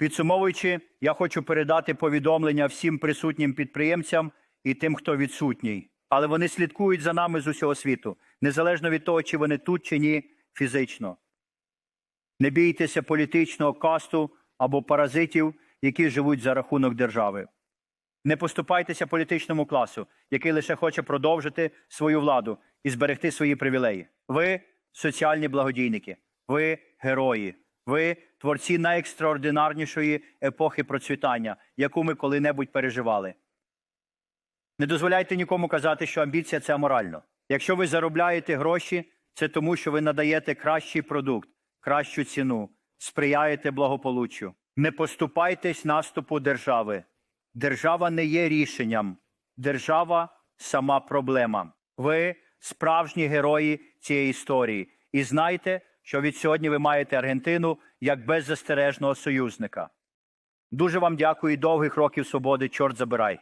Підсумовуючи, я хочу передати повідомлення всім присутнім підприємцям і тим, хто відсутній. Але вони слідкують за нами з усього світу, незалежно від того, чи вони тут чи ні фізично. Не бійтеся політичного касту або паразитів, які живуть за рахунок держави. Не поступайтеся політичному класу, який лише хоче продовжити свою владу і зберегти свої привілеї. Ви соціальні благодійники, ви герої, ви творці найекстраординарнішої епохи процвітання, яку ми коли-небудь переживали. Не дозволяйте нікому казати, що амбіція це аморально. Якщо ви заробляєте гроші, це тому, що ви надаєте кращий продукт, кращу ціну, сприяєте благополуччю. Не поступайтесь наступу держави. Держава не є рішенням, держава сама проблема. Ви справжні герої цієї історії. І знайте, що від сьогодні ви маєте Аргентину як беззастережного союзника. Дуже вам дякую і довгих років свободи. Чорт забирай.